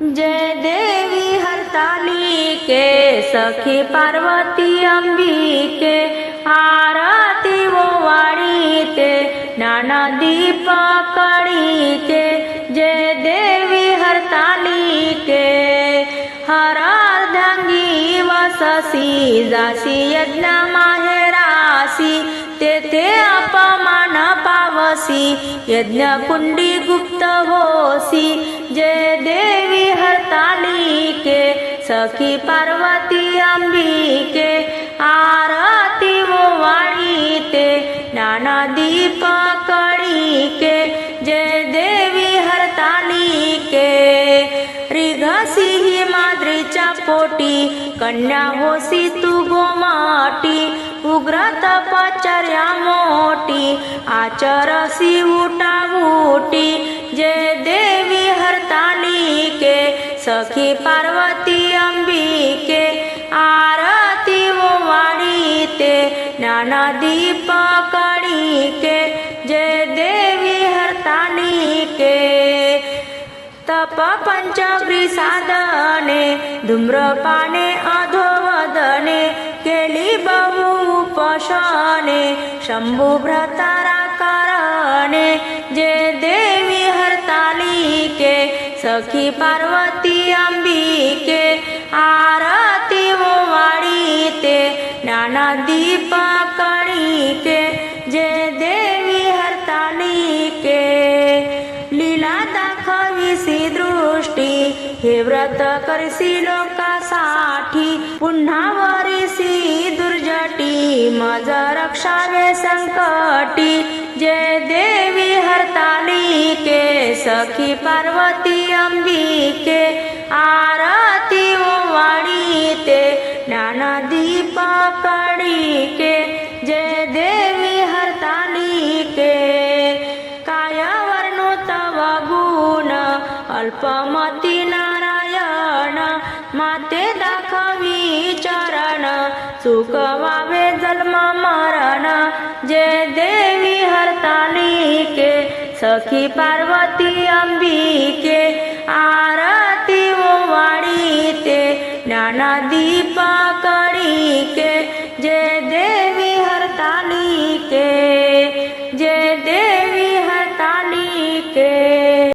જય દેવી હરતાલિકે સખી પાર્વતી અંબિકે આરતીઓ વાળી તે નાના દીપ કળી તે જય દેવી હરતાલિકે હરાર ધંગી વસસી જાસી યજ્ઞ માહેરાસી તે તે અપમાન मासी यज्ञकुण्डी गुप्त होसी। जय देवी हरतालिके सखी पार्वती अम्बिके आरती वो वाणीते नाना दीप के जय देवी हरतालिके रिघसी ही माद्रीच्या पोटी कन्या होसी तू गोमाटी। ચર્યા મોટી આચર શિવટા ઉટી જે દેવી હરતાલી કે સખી પાર્વતી અંબિકે આરતીઓ વાળી તે નાના દીપ કણી કે જે દેવી હરતાલી કે તપ પંચગ્રી સાધને ધૂમ્રપાને અધોવદને उपशने शंभू भ्रतारा करणे जय देवी हरताली के सखी पार्वती अंबिके आरती वो वाणी ते नाना दीप कणी के जय देवी हरताली के लीला दाखविसी दृष्टी हे व्रत करसी लोकासाठी पुन्हा वरिसी મજ રક્ષાવે સંકટી જય દેવી હરતાલિકે સખી પાર્વતી અંબિકે આરતી વાળી તે નાના દીપા કડી કે જય દેવી હરતાલિકે કાયવરનું તવ ગુણ અલ્પમતી माते दाखवी चरण सुखवावे जन्म मरण. जे देवी हरतालिके सखी पार्वती अंबिके आरती ओवाडीते ज्ञानदीपा करिके जे देवी हरताली